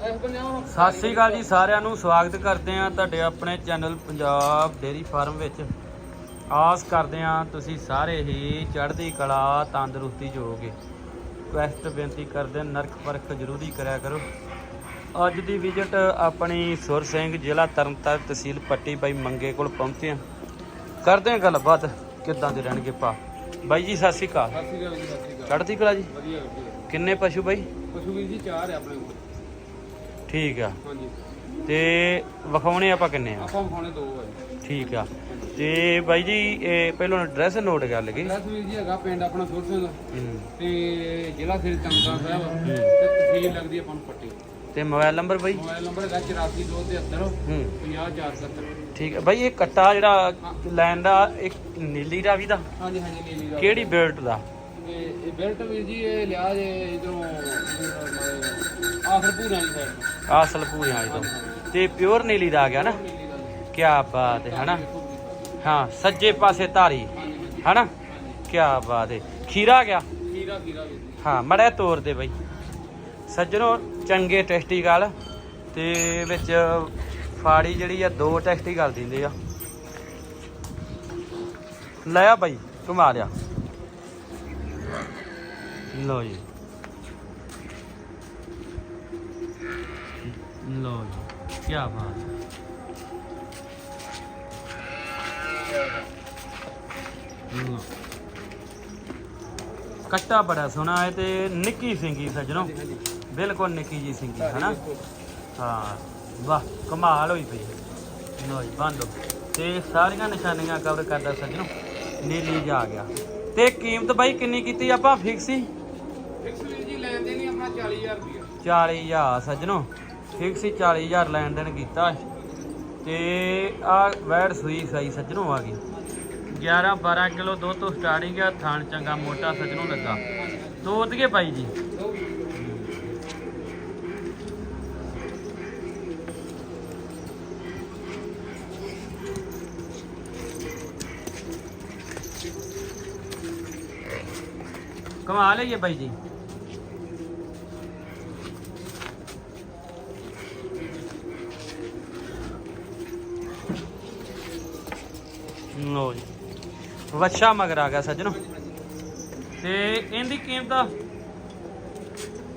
ਸਤਿ ਸ੍ਰੀ ਅਕਾਲ ਜੀ ਸਾਰਿਆਂ ਨੂੰ ਸਵਾਗਤ ਕਰਦੇ ਆ ਤੁਹਾਡੇ ਆਪਣੇ ਚੈਨਲ ਪੰਜਾਬ ਡੇਰੀ ਫਾਰਮ ਵਿੱਚ। ਆਸ ਕਰਦੇ ਆ ਤੁਸੀਂ ਸਾਰੇ ਹੀ ਚੜ੍ਹਦੀ ਕਲਾ ਤੰਦਰੁਸਤੀ ਜੋਗੇ। ਕੁਐਸਟ ਬੇਨਤੀ ਕਰਦੇ ਨਰਕ ਪਰਖ ਜ਼ਰੂਰੀ ਕਰਿਆ ਕਰੋ। ਅੱਜ ਦੀ ਵਿਜ਼ਿਟ ਆਪਣੀ ਸੁਰ ਸਿੰਘ ਜ਼ਿਲ੍ਹਾ ਤਰਨਤਾਰਨ ਤਹਿਸੀਲ ਪੱਟੀ ਬਾਈ ਮੰਗੇ ਕੋਲ ਪਹੁੰਚੇ ਆ ਕਰਦੇ ਆ ਗੱਲਬਾਤ ਕਿੱਦਾਂ ਦੇ ਰਹਿਣਗੇ ਪਾ ਬਾਈ ਜੀ ਸਤਿ ਸ੍ਰੀ ਅਕਾਲ। ਸਤਿ ਸ਼੍ਰੀ ਅਕਾਲ ਜੀ ਸਤਿ ਸ਼੍ਰੀ ਅਕਾਲ। ਚੜ੍ਹਦੀ ਕਲਾ ਜੀ। ਵਧੀਆ ਵਧੀਆ। ਕਿੰਨੇ ਪਸ਼ੂ ਬਾਈ? ਪਸ਼ੂ ਵੀਰ ਜੀ ਚਾਰ ਹੈ ਆਪਣੇ ਕੋਲ। ਠੀਕ ਆ। ਹਾਂਜੀ। ਤੇ ਵਿਖਾਉਣੇ ਆਪਾਂ ਕਿੰਨੇ ਆ? ਆਪਾਂ ਖਾਣੇ ਦੋ ਹੈ ਜੀ। ਠੀਕ ਆ। ਤੇ ਬਾਈ ਜੀ ਇਹ ਪਹਿਲਾਂ ਐਡਰੈਸ ਨੋਟ ਕਰ ਲਗੇ ਐਡਰੈਸ ਵੀਰ ਜੀ ਹੈਗਾ ਪਿੰਡ ਆਪਣਾ ਸੁਰ ਸਿੰਘ ਹੂੰ। ਤੇ ਜ਼ਿਲ੍ਹਾ ਸਿਰ ਚੰਗਾ ਸਾਹਿਬ ਹੂੰ। ਤੇ ਤਹਿਸੀਲ ਲੱਗਦੀ ਹੈ ਆਪਾਂ ਨੂੰ ਪੱਟੀ। ਤੇ ਮੋਬਾਈਲ ਨੰਬਰ ਬਾਈ? ਮੋਬਾਈਲ ਨੰਬਰ ਹੈਗਾ 8423 ਹੂੰ। 50470 ਠੀਕ ਹੈ ਬਾਈ ਇਹ ਕੱਟਾ ਜਿਹੜਾ ਲੈਣ ਦਾ ਇੱਕ ਨੀਲੀ ਰਾਵੀ ਦਾ? ਹਾਂਜੀ ਹਾਂਜੀ ਨੀਲੀ ਦਾ ਕਿਹੜੀ ਬੈਲਟ ਦਾ? ਇਹ ਬੈਲਟ ਵੀਰ ਜੀ ਇਹ ਲਿਆ ਜੇ ਇਧਰੋਂ ਆਖਰ ਪੂਰਾ ਨਹੀਂ ਸਾਈਡ ਆਸਲ ਵਾਲੀ ਤੋਂ। ਤੇ ਪਿਓਰ ਨੀਲੀ ਦਾ ਆ ਗਿਆ ਨਾ। ਕੀ ਬਾਤ ਹੈ ਹਨਾ? ਹਾਂ ਸੱਜੇ ਪਾਸੇ ਧਾਰੀ ਹਨਾ? ਕੀ ਬਾਤ ਹੈ ਖੀਰਾ ਆ ਗਿਆ? ਖੀਰਾ ਖੀਰਾ ਜੀ ਹਾਂ ਮੜਿਆ ਤੋਰ ਦੇ ਬਾਈ। ਸੱਜਣੋ ਚੰਗੇ ਟੈਸਟੀ ਗਲ। ਤੇ ਵਿੱਚ ਫਾੜੀ ਜਿਹੜੀ ਆ ਦੋ ਟੈਸਟੀ ਕਰ ਦਿੰਦੇ ਆ। ਲੈ ਆ ਬਾਈ ਘੁਮਾ ਲਿਆ। ਲੋ ਜੀ। ਲੋ ਜੀ ਕੀ ਬਾਤ ਹੈ ਲਓ। ਕੱਟਾ ਬੜਾ ਸੋਹਣਾ ਹੈ ਤੇ ਨਿੱਕੀ ਸਿੰਗੀ ਸੱਜਣੋ। ਬਿਲਕੁਲ ਨਿੱਕੀ ਜੀ ਸਿੰਗੀ ਹਨਾ? ਹਾਂ ਵਾਹ ਕਮਾਲ ਹੋਈ ਪਈ ਲੋ ਜੀ ਬੰਦੋ ਤੇ ਸਾਰੀਆਂ ਨਿਸ਼ਾਨੀਆਂ ਕਵਰ ਕਰਦਾ ਸੱਜਣੋ। ਨੀਲੀ ਜਾ ਗਿਆ। ਤੇ ਕੀਮਤ ਬਾਈ ਕਿੰਨੀ ਕੀਤੀ ਆਪਾਂ? ਫਿਕਸ ਹੀ? ਫਿਕਸ ਵੀਰ ਜੀ ਲੈਂਦੇ ਨਹੀਂ ਆਪਣਾ 40000 ਰੁਪਏ 40000 ਸੱਜਣੋ। ਫਿਕਸ ਹੀ 40000 ਲੈਣ ਦੇਣ ਕੀਤਾ। ਤੇ ਆ ਵੈੜ ਸੂਈ ਖਾਈ ਸੱਜਣੋਂ ਆ ਗਈ। 11 12 ਕਿਲੋ ਦੁੱਧ ਤੋਂ ਸਟਾਰਟਿੰਗ ਆ, ਥਾਣ ਚੰਗਾ ਮੋਟਾ ਸੱਜਣੋਂ ਲੱਗਾ। ਦੋ ਦਈਏ ਬਾਈ ਜੀ। ਕਮਾ ਲਈਏ ਬਾਈ ਜੀ। ਲੋ ਜੀ। ਵੱਛਾ ਮਗਰ ਆ ਗਿਆ ਸੱਜਣੋ। ਤੇ ਇਹਦੀ ਕੀਮਤ?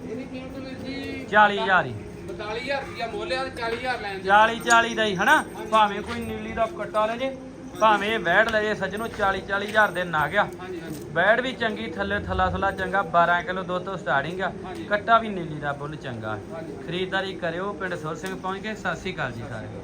ਇਹਦੀ ਕੀਮਤ ਵੀਰ ਜੀ 40000 ਹੀ। 42000 ਰੁਪਏ ਮੁੱਲ ਆ ਤੇ 40000 ਲੈਂਦੇ 40 40 ਦਾ ਹੀ ਹਨਾ? ਭਾਵੇਂ ਕੋਈ ਨੀਲੀ ਦਾ ਕੱਟਾ ਲੈ ਜੇ ਭਾਵੇਂ ਵੈੜ ਲੈ ਜੇ ਸੱਜਣੋ 40 40000 ਦੇ ਨਾ ਗਿਆ। ਹਾਂਜੀ ਹਾਂਜੀ। ਵੈੜ ਵੀ ਚੰਗੀ ਥੱਲੇ ਥੱਲਾ ਥੱਲਾ ਚੰਗਾ 12 ਕਿਲੋ ਦੁੱਧ ਤੋਂ ਸਟਾਰਟਿੰਗ ਆ। ਹਾਂਜੀ। ਕੱਟਾ ਵੀ ਨੀਲੀ ਦਾ ਬੁੱਲ ਚੰਗਾ। ਹਾਂਜੀ। ਖਰੀਦਦਾਰੀ ਕਰਿਓ ਪਿੰਡ ਸੁਰ ਸਿੰਘ ਪਹੁੰਚ ਕੇ ਸਤਿ ਸ੍ਰੀ ਅਕਾਲ ਜੀ ਸਾਰਿਆਂ ਨੂੰ।